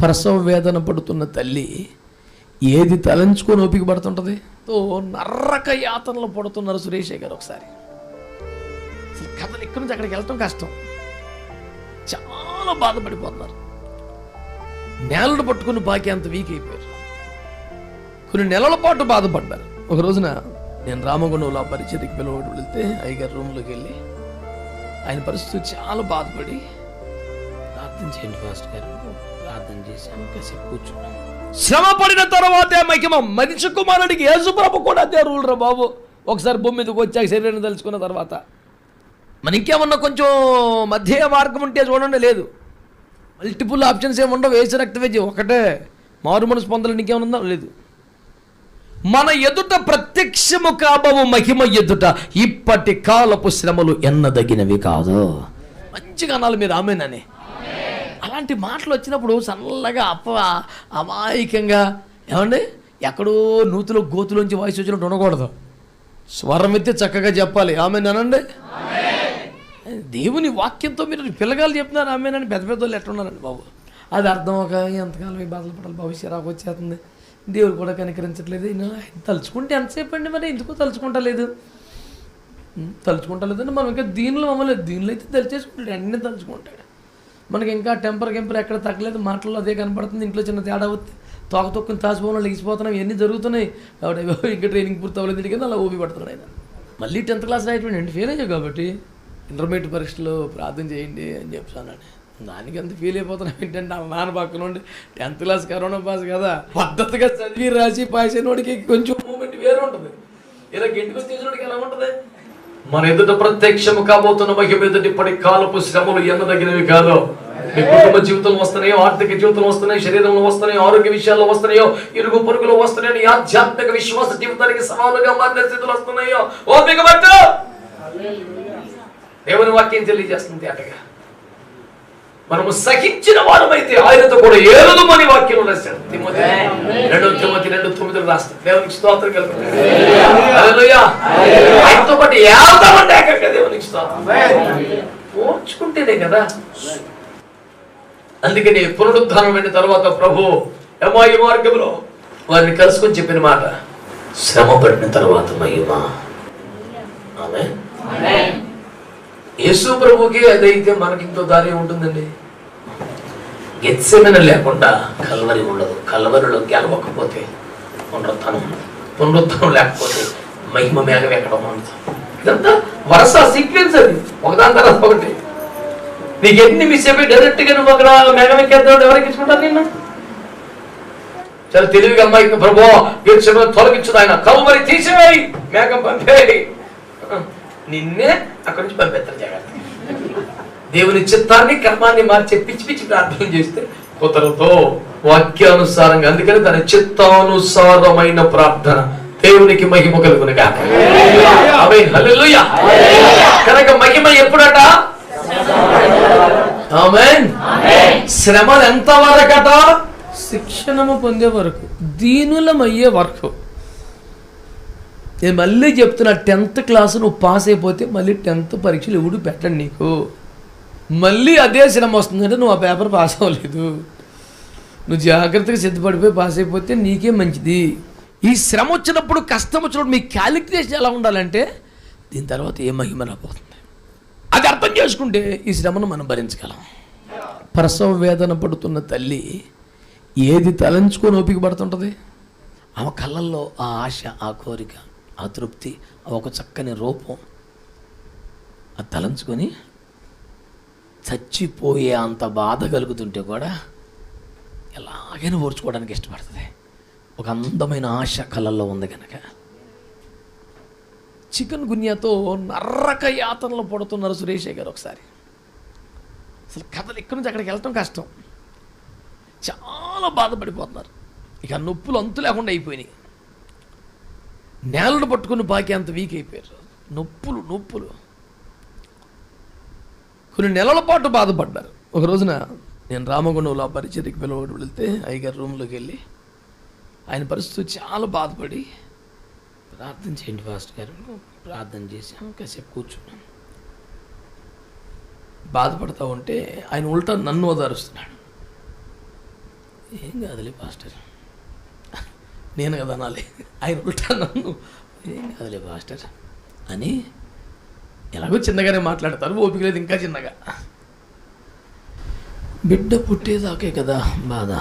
ప్రసవ వేదన పడుతున్న తల్లి ఏది తలంచుకొని ఓపిక పడుతుంటుంది? తో నర్రక యాతనలు పడుతున్నారు సురేష్ గారు ఒకసారి. అసలు కథలు ఇక్కడి నుంచి అక్కడికి వెళ్ళటం కష్టం. చాలా బాధపడిపోతున్నారు. నేలను పట్టుకుని బాకి అంత వీక్ అయిపోయారు. కొన్ని నెలల పాటు బాధపడ్డారు. ఒక రోజున నేను రామగుండంలో ఆ పరిచయకి పిలవడం వెళ్తే అయ్యగారు రూమ్లోకి వెళ్ళి ఆయన పరిస్థితి చాలా బాధపడి ప్రార్థన చేయండి ఫాస్ట్ గారు. ప్రార్థన చేశాను కాసేపు కూర్చున్నాం. శ్రమ పడిన తర్వాతే మహిమ? మనిషి కుమారుడికి యేసుప్రభు కూడా అదే రూల్ రా బాబు. ఒకసారి భూమి మీదకి వచ్చాక శరీరాన్ని తలుచుకున్న తర్వాత. మన ఇంకేమన్నా కొంచెం మధ్య మార్గం ఉంటే చూడండి లేదు. మల్టిపుల్ ఆప్షన్స్ ఏమి ఉండవు. వేసి రక్తవేజీ ఒకటే. మారు మనసు పొందాలని ఇంకేమన్నా లేదు. మన ఎదుట ప్రత్యక్షము కాబవు మహిమ ఎదుట ఇప్పటి కాలపు శ్రమలు ఎన్నదగినవి కాదు. మంచిగా అనాలి మీరు. ఆమెనని అలాంటి మాటలు వచ్చినప్పుడు చల్లగా అప్ప అమాయకంగా ఏమండి? ఎక్కడో నూతులో గోతులోంచి వాయిస్ వచ్చినట్టు ఉండకూడదు. స్వరం ఎత్తి చక్కగా చెప్పాలి. ఆమె అనండి? దేవుని వాక్యంతో మీరు పిల్లగాలు చెప్తున్నారు. ఆమెనని పెద్ద పెద్ద వాళ్ళు ఎట్లున్నారండి బాబు? అది అర్థం ఒక ఎంతకాలం ఈ బాధలు పడాలి భవిష్యత్ రాకు వచ్చేస్తుంది. దేవుడు కూడా కనికరించట్లేదు. తలుచుకుంటే ఎంతసేపు అండి మరి? ఎందుకో తలుచుకుంటలేదు? తలుచుకుంటలేదంటే మనం ఇంకా దీనిలో మమ్మల్ని దీనిలో అయితే తలిచేసుకుంటాడు. అన్నీ తలుచుకుంటాడు. మనకి ఇంకా టెంపర్ కెంపర్ ఎక్కడ తగ్గలేదు. మాటల్లో అదే కనపడుతుంది. ఇంట్లో చిన్న తేడా వస్తే తోక తొక్కుని తాసిపోవడం లెగిసిపోతున్నాం. ఇవన్నీ జరుగుతున్నాయి. కాబట్టి ఇంకా ట్రైనింగ్ పూర్తి అవ్వలేదు కింద అలా ఓపి పడుతున్నాడు ఆయన. మళ్ళీ టెన్త్ క్లాస్ రాయటండి ఫెయిల్ అయ్యావు కాబట్టి ఇంటర్మీడియట్ పరీక్షలో ప్రార్థన చేయండి అని చెప్తున్నాడు దానికి అంత ఫీల్ అయిపోతున్నాం. ఏంటంటే ఆ నాన్న పక్కన ఉండి టెన్త్ క్లాస్ కరోనా పాస్ కదా పద్ధతిగా చదివి రాసి పాస్ అయిన వాడికి కొంచెం మూమెంట్ వేరే ఉంటుంది. ఇలా గెంటుకు తీసినోడికి ఎలా ఉంటుంది? మన ఎదుట ప్రత్యక్షము కాబోతున్న మహిమ ఎదుటి పడి కాలపు శ్రమలు ఎన్నదగినవి కాదు? మీ కుటుంబ జీవితంలో వస్తున్నాయో? ఆర్థిక జీవితంలో వస్తున్నాయి? శరీరంలో వస్తున్నాయో? ఆరోగ్య విషయాల్లో వస్తున్నాయో? ఇరుగు పొరుగులో వస్తున్నాయని ఆధ్యాత్మిక విశ్వాస జీవితానికి సవాలుగా మారిన స్థితులు వస్తున్నాయో? ఓపిక పట్టు! దేవుని వాక్యం తెలియజేస్తుంది అటగా. మనము సహించిన వారమైతే ఆయనతో కూడా ఏలుదు అని వాక్యం రాశాడు రాస్తాడు దేవునికి స్తోత్రం పాటు ఏకంగా దేవునికి స్తోత్రం. కదా. అందుకని పునరుద్ధానమైన తర్వాత ప్రభు యమాయి మార్గంలో వారిని కలుసుకొని చెప్పిన మాట శ్రమ పడిన తర్వాత మహిమ. ఆమె యేసు ప్రభుకి అదైతే మనకి ఇంకో దారి ఉంటుందండి. గెత్సెమన లేకుండా కల్వరి ఉండదు. కల్వరిలో గెలవకపోతే పునరుత్నం పునరుత్నం లేకపోతే మహిమ మేఘం ఎక్కడ ఉండదు ఇదంతా వరుస సీక్వెన్స్ అది. ఒకదాని తర్వాత ఒకటి. నీకు ఎన్ని మిస్ అయిపోయి డైరెక్ట్గా నువ్వు అక్కడ మేఘం ఎక్కేద్దాం ఎవరికి ఇచ్చుకుంటారు నిన్ను? చాలా తెలివిగా అమ్మాయి ప్రభు వీక్షణ తొలగించదు ఆయన కౌమరి తీసివేయి మేఘం పంపేయి. నిన్నే అక్కడి నుంచి పంపేస్తారు జాగ్రత్త. దేవుని చిత్తాన్ని కర్మాన్ని మార్చి పిచ్చి పిచ్చి ప్రార్థన చేస్తే కుదరదు. వాక్యానుసారంగా. అందుకని తన చిత్తానుసారమైన ప్రార్థన దేవునికి మహిమ కలుగును గాక. కనుక మహిమ ఎప్పుడట? ఆమేన్. శ్రమలు ఎంత వరకట? శిక్షణము పొందే వరకు దీనులమయ్యే వరకు. నేను మళ్ళీ చెప్తున్నా టెన్త్ క్లాస్ నువ్వు పాస్ అయిపోతే మళ్ళీ టెన్త్ పరీక్షలు ఎవడు పెట్టండి నీకు. మళ్ళీ అదే శ్రమ వస్తుందంటే నువ్వు ఆ పేపర్ పాస్ అవ్వలేదు. నువ్వు జాగ్రత్తగా సిద్ధపడిపోయి పాస్ అయిపోతే నీకే మంచిది. ఈ శ్రమ వచ్చినప్పుడు కష్టం వచ్చినప్పుడు మీ క్యాలిక్యులేషన్ ఎలా ఉండాలంటే దీని తర్వాత ఏ మహిమ రాబోతుంది? అది అర్థం చేసుకుంటే ఈ శ్రమను మనం భరించగలం. ప్రసవ వేదన పడుతున్న తల్లి ఏది తలంచుకొని ఓపిక పడుతుంటుంది? ఆమె కళ్ళల్లో ఆ ఆశ ఆ కోరిక ఆ తృప్తి ఆ ఒక చక్కని రూపం అది తలంచుకొని చచ్చిపోయే అంత బాధ కలుగుతుంటే కూడా ఎలాగైనా ఓర్చుకోవడానికి ఇష్టపడుతుంది. ఒక అందమైన ఆశ కళల్లో ఉంది కనుక చికెన్ గున్యాతో నర్రక యాతనలు పడుతున్నారు సురేష్ గారు ఒకసారి. అసలు కథలు ఇక్కడి నుంచి అక్కడికి వెళ్ళటం కష్టం. చాలా బాధపడిపోతున్నారు. ఇక నొప్పులు అంతు లేకుండా అయిపోయినాయి. నేలను పట్టుకుని బాకి అంత వీక్ అయిపోయారు. నొప్పులు నొప్పులు. కొన్ని నెలల పాటు బాధపడ్డారు. ఒక రోజున నేను రామగుండంలో పరిచర్కి పరిచర్యకి పిలవడం వెళ్తే అయ్యగారు రూమ్లోకి వెళ్ళి ఆయన పరిస్థితి చాలా బాధపడి ప్రార్థన చేయండి ఫాస్ట్ గారు ప్రార్థన చేశాం కాసేపు కూర్చున్నాను బాధపడతా ఉంటే ఆయన ఉల్టా నన్ను ఓదారుస్తున్నాడు. ఏం కాదులే పాస్టర్ నేను కదా అనాలి ఆయన ఉల్టా నన్ను. ఏం కాదులే పాస్టర్ అని ఎలాగో చిన్నగానే మాట్లాడతారు ఓపిక లేదు ఇంకా చిన్నగా. బిడ్డ పుట్టేదాకే కదా బాధ.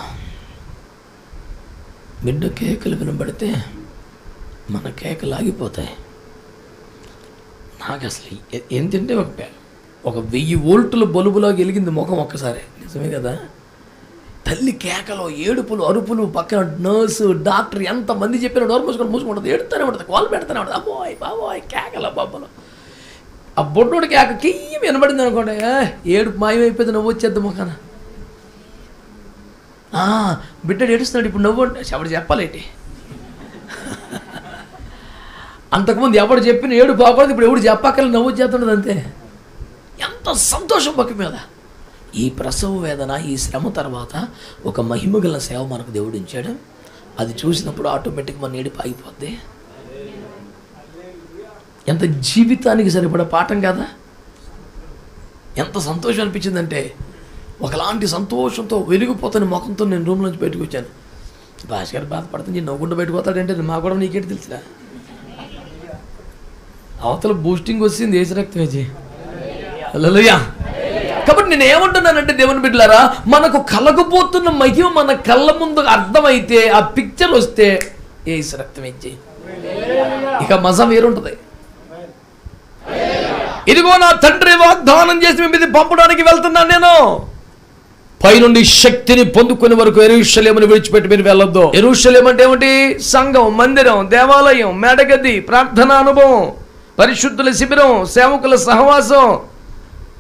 బిడ్డ కేకలు వినబడితే మన కేకలు ఆగిపోతాయి. నాకు అసలు ఏ- ఏంటంటే ఒక ఒక వెయ్యి వోల్టుల బలుబులో వెలిగింది ముఖం ఒక్కసారి. నిజమే కదా? తల్లి కేకలు ఏడుపులు అరుపులు పక్కన నర్సు డాక్టర్ ఎంతమంది చెప్పిన డోర్ మూసుకొని మూసుకుంటుంది. ఏడుతూనే ఉంటుంది కాల్ పెడతానే ఉంటుంది. అబ్బాయి బాబోయ్ కేకల బాబులు ఆ బొడ్డోడి కేక కియ్యం వినబడింది అనుకోండి ఏ, ఏడుపు మాయమైపోయింది నువ్వు వచ్చేద్దాం ముఖాన. బిడ్డడు ఏడుస్తున్నాడు ఇప్పుడు నవ్వు అంటే ఎవడు చెప్పాలేటి? అంతకుముందు ఎవడు చెప్పిన ఏడు పోకూడదు ఇప్పుడు ఎవడు చెప్పక్కర్లేదు నవ్వు చేస్తుండదు అంతే. ఎంత సంతోషం పక్క మీద. ఈ ప్రసవ వేదన ఈ శ్రమ తర్వాత ఒక మహిమగల సేవ మనకు దేవుడు ఇచ్చాడు. అది చూసినప్పుడు ఆటోమేటిక్ మన ఏడుపు ఆగిపోద్ది. ఎంత జీవితానికి సరిపడా పాఠం కదా. ఎంత సంతోషం అనిపించిందంటే ఒకలాంటి సంతోషంతో వెలిగిపోతున్న ముఖంతో నేను రూమ్ నుంచి బయటకు వచ్చాను. భాస్కర్ బాధపడుతుంది నవ్వుకుంటూ బయటకు పోతాడంటే మా కూడా నీకేంటి తెలిసినా అవతల బూస్టింగ్ వచ్చింది ఏసు రక్తం వేచి హల్లెలూయా కాబట్టి నేను ఏమంటున్నానంటే దేవుని బిడ్డలారా మనకు కలగబోతున్న మహిమ మన కళ్ళ ముందు అర్థమైతే ఆ పిక్చర్ వస్తే ఏసు రక్తం ఇచ్చి ఇక మజా వేరుంటుంది. ఇదిగో నా తండ్రి వాగ్దానం చేసి మీ మీద పంపడానికి వెళ్తున్నాను నేను. పైనుండి శక్తిని పొందుకునే వరకు ఎరుషలేముని విడిచిపెట్టి మీరు వెళ్ళొద్దు. ఎరుషలేం అంటే ఏమిటి? సంఘం మందిరం దేవాలయం మేడగది ప్రార్థనా అనుభవం పరిశుద్ధుల శిబిరం సేవకుల సహవాసం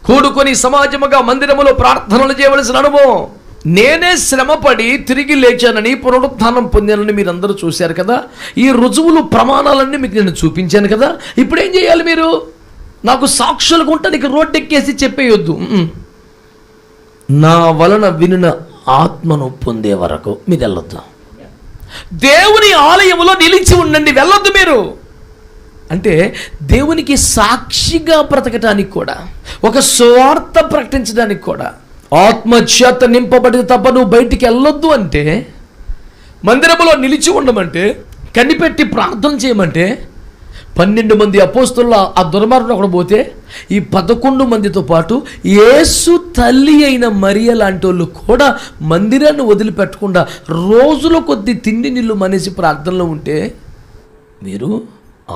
కూడుకొని సమాజముగా మందిరములో ప్రార్థనలు చేయవలసిన అనుభవం. నేనే శ్రమపడి తిరిగి లేచానని పునరుత్థానం పొందానని మీరందరూ చూశారు కదా? ఈ రుజువులు ప్రమాణాలన్నీ మీకు నేను చూపించాను కదా? ఇప్పుడు ఏం చేయాలి మీరు? నాకు సాక్షులకు నీకు రోడ్డెక్కేసి చెప్పేయొద్దు. నా వలన వినిన ఆత్మను పొందే వరకు మీరు వెళ్ళొద్దు. దేవుని ఆలయంలో నిలిచి ఉండండి వెళ్ళొద్దు మీరు. అంటే దేవునికి సాక్షిగా బ్రతకటానికి కూడా ఒక స్వార్థ ప్రకటించడానికి కూడా ఆత్మచేత నింపబడి తప్ప నువ్వు బయటికి వెళ్ళొద్దు అంటే మందిరములో నిలిచి ఉండమంటే కనిపెట్టి ప్రార్థన చేయమంటే పన్నెండు మంది అపోస్తుల ఆ దుర్మార్గుడు అక్కడ పోతే ఈ పదకొండు మందితో పాటు యేసు తల్లి అయిన మరియ లాంటి వాళ్ళు కూడా మందిరాన్ని వదిలిపెట్టకుండా రోజుల కొద్ది తిండి నీళ్ళు మనిషి ప్రార్థనలో ఉంటే మీరు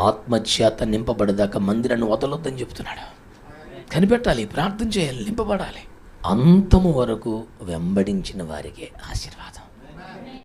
ఆత్మచేత నింపబడేదాకా మందిరాన్ని వదలొద్దని చెప్తున్నాడు. కనిపెట్టాలి ప్రార్థన చేయాలి నింపబడాలి. అంతము వరకు వెంబడించిన వారికే ఆశీర్వాదం.